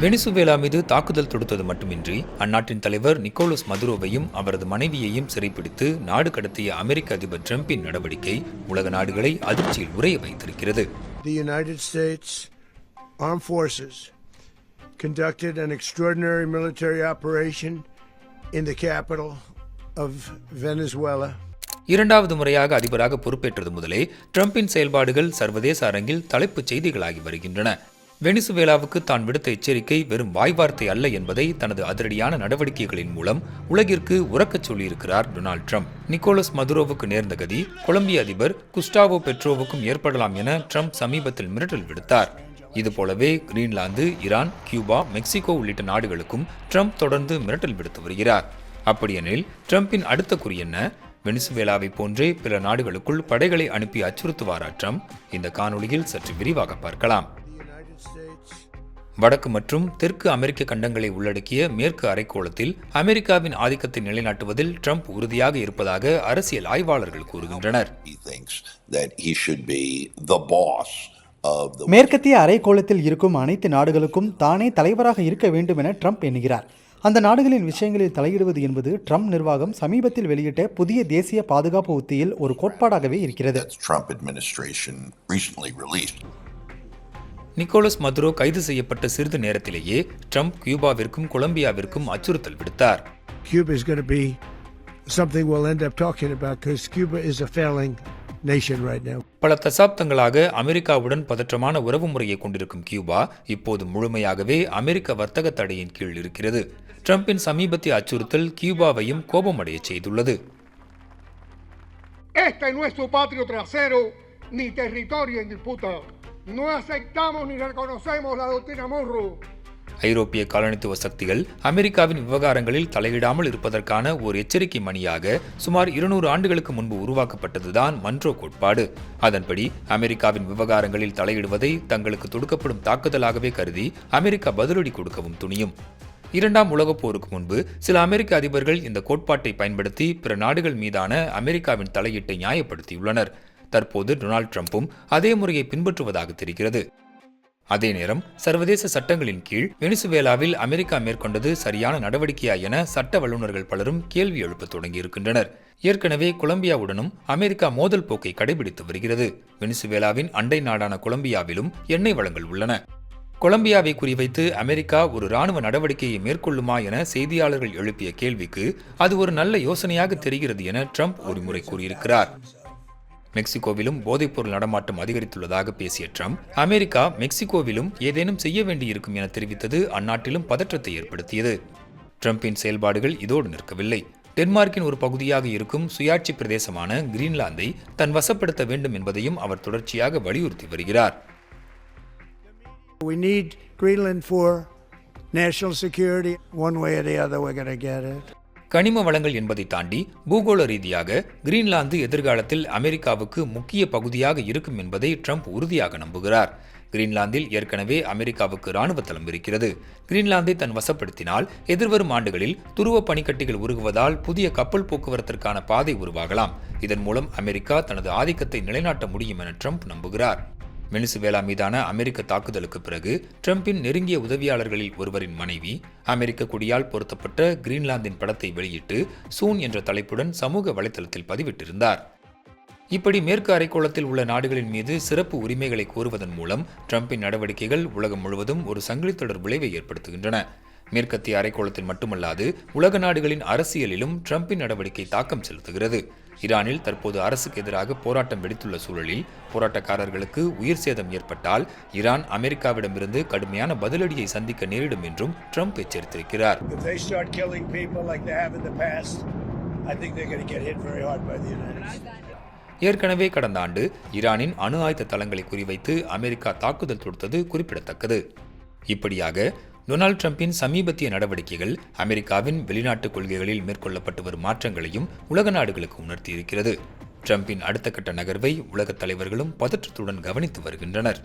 Venezuela மீது தாக்குதல் தொடுத்தது மட்டுமின்றி அந்நாட்டின் தலைவர் நிக்கோலஸ் மதுரோவையும் அவரது மனைவியையும் சிறைப்பிடித்து நாடு கடத்திய அமெரிக்க அதிபர் டிரம்பின் நடவடிக்கை உலக நாடுகளை அதிர்ச்சியில் உறைய வைத்திருக்கிறது The United States Armed Forces conducted an extraordinary military operation in the capital of Venezuela. இரண்டாவது முறையாக அதிபராக பொறுப்பேற்றது முதலே ட்ரம்பின் செயல்பாடுகள் சர்வதேச அரங்கில் தலைப்புச் செய்திகளாகி வருகின்றன வெனிசுவேலாவுக்கு தான் விடுத்த எச்சரிக்கை வெறும் வாய்வார்த்தை அல்ல என்பதை தனது அதிரடியான நடவடிக்கைகளின் மூலம் உலகிற்கு உறக்கச் சொல்லியிருக்கிறார் டொனால்ட் ட்ரம்ப். நிக்கோலஸ் மதுரோவுக்கு நேர்ந்த கதி கொலம்பிய அதிபர் குஸ்டாவோ பெட்ரோவுக்கும் ஏற்படலாம் என ட்ரம்ப் சமீபத்தில் மிரட்டல் விடுத்தார். இதுபோலவே கிரீன்லாந்து ஈரான் கியூபா மெக்சிகோ உள்ளிட்ட நாடுகளுக்கும் ட்ரம்ப் தொடர்ந்து மிரட்டல் விடுத்து வருகிறார். அப்படியெனில் ட்ரம்பின் அடுத்த குறி என்ன? வெனிசுவேலாவை போன்றே பிற நாடுகளுக்குள் படைகளை அனுப்பி அச்சுறுத்துவாரா ட்ரம்ப்? இந்த காணொளியில் சற்று விரிவாக பார்க்கலாம். வடக்கு மற்றும் தெற்கு அமெரிக்க கண்டங்களை உள்ளடக்கிய மேற்கு அரைக்கோளத்தில் அமெரிக்காவின் ஆதிக்கத்தை நிலைநாட்டுவதில் ட்ரம்ப் உறுதியாக இருப்பதாக அரசியல் ஆய்வாளர்கள் கூறுகின்றனர். மேற்கத்திய அரைக்கோளத்தில் இருக்கும் அனைத்து நாடுகளுக்கும் தானே தலைவராக இருக்க வேண்டும் என ட்ரம்ப் எண்ணுகிறார். அந்த நாடுகளின் விஷயங்களில் தலையிடுவது என்பது ட்ரம்ப் நிர்வாகம் சமீபத்தில் வெளியிட்ட புதிய தேசிய பாதுகாப்பு உத்தியில் ஒரு கோட்பாடாகவே இருக்கிறது. நிக்கோலஸ் மதுரோ கைது செய்யப்பட்ட சிறிது நேரத்திலேயே ட்ரம்ப் கியூபாவிற்கும் கொலம்பியாவிற்கும் அச்சுறுத்தல் விடுத்தார் Cuba is going to be something we'll end up talking about because Cuba is a failing nation right now. பல தசாப்தங்களாக அமெரிக்காவுடன் பதற்றமான உறவு முறையை கொண்டிருக்கும் கியூபா இப்போது முழுமையாகவே அமெரிக்க வர்த்தக தடையின் கீழ் இருக்கிறது ட்ரம்பின் சமீபத்திய அச்சுறுத்தல் கியூபாவையும் கோபமடைய செய்துள்ளது Este no es su patrio trasero ni territorio en disputa. No aceptamos ni reconocemos la doctrina Monroe. ஐரோப்பிய காலனித்துவ சக்திகள் அமெரிக்காவின் விவகாரங்களில் தலையிடாமல் இருப்பதற்கான ஒரு எச்சரிக்கை மணியாக சுமார் இருநூறு ஆண்டுகளுக்கு முன்பு உருவாக்கப்பட்டதுதான் மன்றோ கோட்பாடு. அதன்படி அமெரிக்காவின் விவகாரங்களில் தலையிடுவதை தங்களுக்கு தொடுக்கப்படும் தாக்குதலாகவே கருதி அமெரிக்கா பதிலடி கொடுக்கவும் துணியும். இரண்டாம் உலகப் போருக்கு முன்பு சில அமெரிக்க அதிபர்கள் இந்த கோட்பாட்டை பயன்படுத்தி பிற நாடுகள் மீதான அமெரிக்காவின் தலையீட்டை நியாயப்படுத்தியுள்ளனர். தற்போது டொனால்ட் ட்ரம்ப்பும் அதே முறையை பின்பற்றுவதாக தெரிகிறது. அதே நேரம் சர்வதேச சட்டங்களின் கீழ் வெனிசுவேலாவில் அமெரிக்கா மேற்கொண்டது சரியான நடவடிக்கையா என சட்ட வல்லுநர்கள் பலரும் கேள்வி எழுப்பத் தொடங்கியிருக்கின்றனர். ஏற்கனவே கொலம்பியாவுடனும் அமெரிக்கா மோதல் போக்கை கடைபிடித்து வருகிறது. வெனிசுவேலாவின் அண்டை நாடான கொலம்பியாவிலும் எண்ணெய் வளங்கள் உள்ளன. கொலம்பியாவை குறிவைத்து அமெரிக்கா ஒரு ராணுவ நடவடிக்கையை மேற்கொள்ளுமா என செய்தியாளர்கள் எழுப்பிய கேள்விக்கு அது ஒரு நல்ல யோசனையாக தெரிகிறது என ட்ரம்ப் ஒருமுறை கூறியிருக்கிறார். மெக்சிகோவிலும் போதைப்பொருள் நடமாட்டம் அதிகரித்துள்ளதாக பேசிய ட்ரம்ப் அமெரிக்கா மெக்சிகோவிலும் ஏதேனும் செய்ய வேண்டியிருக்கும் என தெரிவித்தது அந்நாட்டிலும் பதற்றத்தை ஏற்படுத்தியது ட்ரம்பின் செயல்பாடுகள் இதோடு நிற்கவில்லை டென்மார்க்கின் ஒரு பகுதியாக இருக்கும் சுயாட்சி பிரதேசமான கிரீன்லாந்தை தன் வசப்படுத்த வேண்டும் என்பதையும் அவர் தொடர்ச்சியாக வலியுறுத்தி வருகிறார் We need Greenland for national security. One way or the other, we're going to get it. கனிம வளங்கள் என்பதை தாண்டி பூகோள ரீதியாக கிரீன்லாந்து எதிர்காலத்தில் அமெரிக்காவுக்கு முக்கிய பகுதியாக இருக்கும் என்பதை ட்ரம்ப் உறுதியாக நம்புகிறார். கிரீன்லாந்தில் ஏற்கனவே அமெரிக்காவுக்கு ராணுவ தளம் இருக்கிறது. கிரீன்லாந்தை தன் வசப்படுத்தினால் எதிர்வரும் ஆண்டுகளில் துருவ பனிக்கட்டிகள் உருகுவதால் புதிய கப்பல் போக்குவரத்திற்கான பாதை உருவாகலாம். இதன் மூலம் அமெரிக்கா தனது ஆதிக்கத்தை நிலைநாட்ட முடியும் என ட்ரம்ப் நம்புகிறார். வெனிசுவேலா மீதான அமெரிக்க தாக்குதலுக்கு பிறகு ட்ரம்பின் நெருங்கிய உதவியாளர்களில் ஒருவரின் மனைவி அமெரிக்க கொடியால் பொருத்தப்பட்ட கிரீன்லாந்தின் படத்தை வெளியிட்டு சூன் என்ற தலைப்புடன் சமூக வலைதளத்தில் பதிவிட்டிருந்தார். இப்படி மேற்கு அரைக்கோளத்தில் உள்ள நாடுகளின் மீது சிறப்பு உரிமைகளை கோருவதன் மூலம் ட்ரம்பின் நடவடிக்கைகள் உலகம் முழுவதும் ஒரு சங்கிலித்தொடர் விளைவை ஏற்படுத்துகின்றன. மேற்கத்திய அரைக்கோளத்தில் மட்டுமல்லாது உலக நாடுகளின் அரசியலிலும் ட்ரம்பின் நடவடிக்கை தாக்கம் செலுத்துகிறது. ஈரானில் தற்போது அரசுக்கு எதிராக போராட்டம் வெடித்துள்ள சூழலில் போராட்டக்காரர்களுக்கு உயிர் சேதம் ஏற்பட்டால் ஈரான் அமெரிக்காவிடமிருந்து கடுமையான பதிலடியை சந்திக்க நேரிடும் என்றும் ட்ரம்ப் எச்சரித்திருக்கிறார். ஏற்கனவே கடந்த ஆண்டு ஈரானின் அணு ஆயுத தளங்களை குறிவைத்து அமெரிக்கா தாக்குதல் தொடுத்தது குறிப்பிடத்தக்கது. இப்படியாக டொனால்ட் ட்ரம்பின் சமீபத்திய நடவடிக்கைகள் அமெரிக்காவின் வெளிநாட்டு கொள்கைகளில் மேற்கொள்ளப்பட்டு வரும் மாற்றங்களையும் உலக நாடுகளுக்கு உணர்த்தியிருக்கிறது. ட்ரம்பின் அடுத்த கட்ட நகர்வை உலகத் தலைவர்களும் பதற்றத்துடன் கவனித்து வருகின்றனர்.